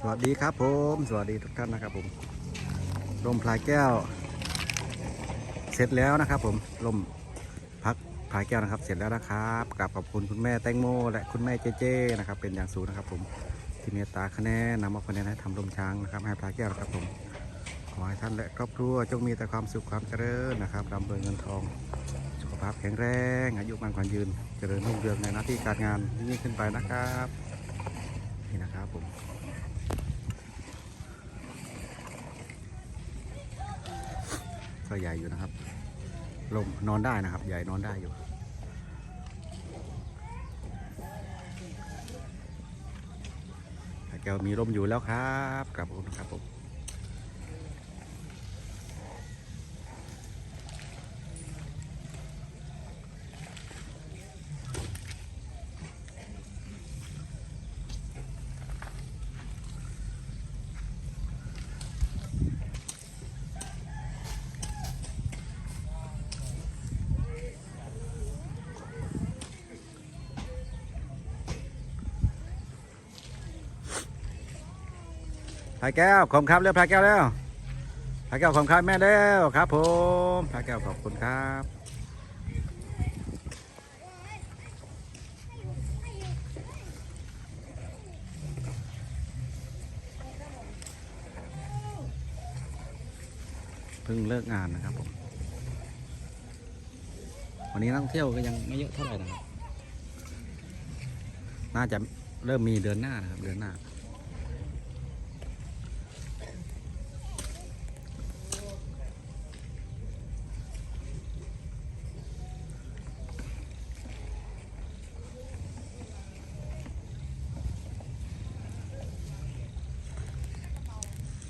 สวัสดีครับผม สวัสดีทุกท่านนะครับผมลมพลายแก้ว เสร็จแล้วนะครับ ผมลมพักพลายแก้วนะครับ เสร็จแล้วนะครับกราบขอบคุณคุณแม่แตงโม และคุณแม่เจเจนะครับ เป็นอย่างสูงนะครับ ผมที่เมตตาคะแนนนำมาคะแนนให้ทำลมช้างนะครับ ให้พลายแก้วนะครับผมขอให้ท่านและครอบครัวจงมีแต่ความสุขความเจริญนะครับร่ำรวยเงินทอง สุขภาพแข็งแรงอายุมันขวัญยืน เจริญรุ่งเรืองในหน้าที่การงานยิ่งขึ้นไปนะครับนี่นะครับผม ก็ใหญ่อยู่นะครับ ลมนอนได้นะครับ ใหญ่นอนได้อยู่ แก้วมีร่มอยู่แล้วครับกลับผมนะครับผม พายแก้วขอบครับเร็วพายแก้วเร็วพายแก้วขอบคุณครับแม่เร็วครับผมพายแก้วขอบคุณครับเพิ่งเลิกงานนะครับผม วันนี้นักท่องเที่ยวก็ยังไม่เยอะเท่าไหร่นะครับ น่าจะเริ่มมีเดือนหน้านะครับเดือนหน้า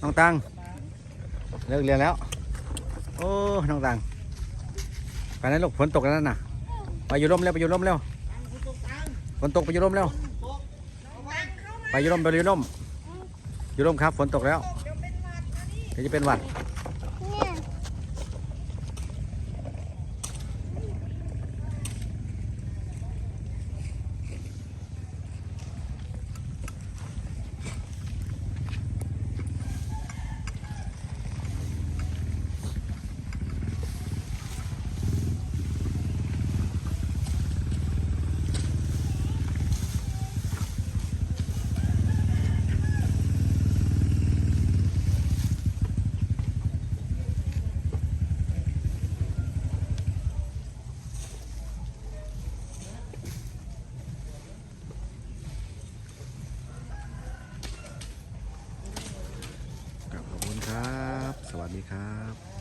น้องตังเลิกเรียนแล้ว โอ้น้องตังไปนั้นลูกฝนตกแล้วนั่นน่ะ ไปอยู่ร่มเร็วไปอยู่ร่มเร็วฝนตกไปอยู่ร่มเร็วไปอยู่ร่มไปอยู่ร่มอยู่ร่มครับฝนตกแล้วเดี๋ยวจะเป็นหวัดขอบคุณครับ ส วัสดีครับ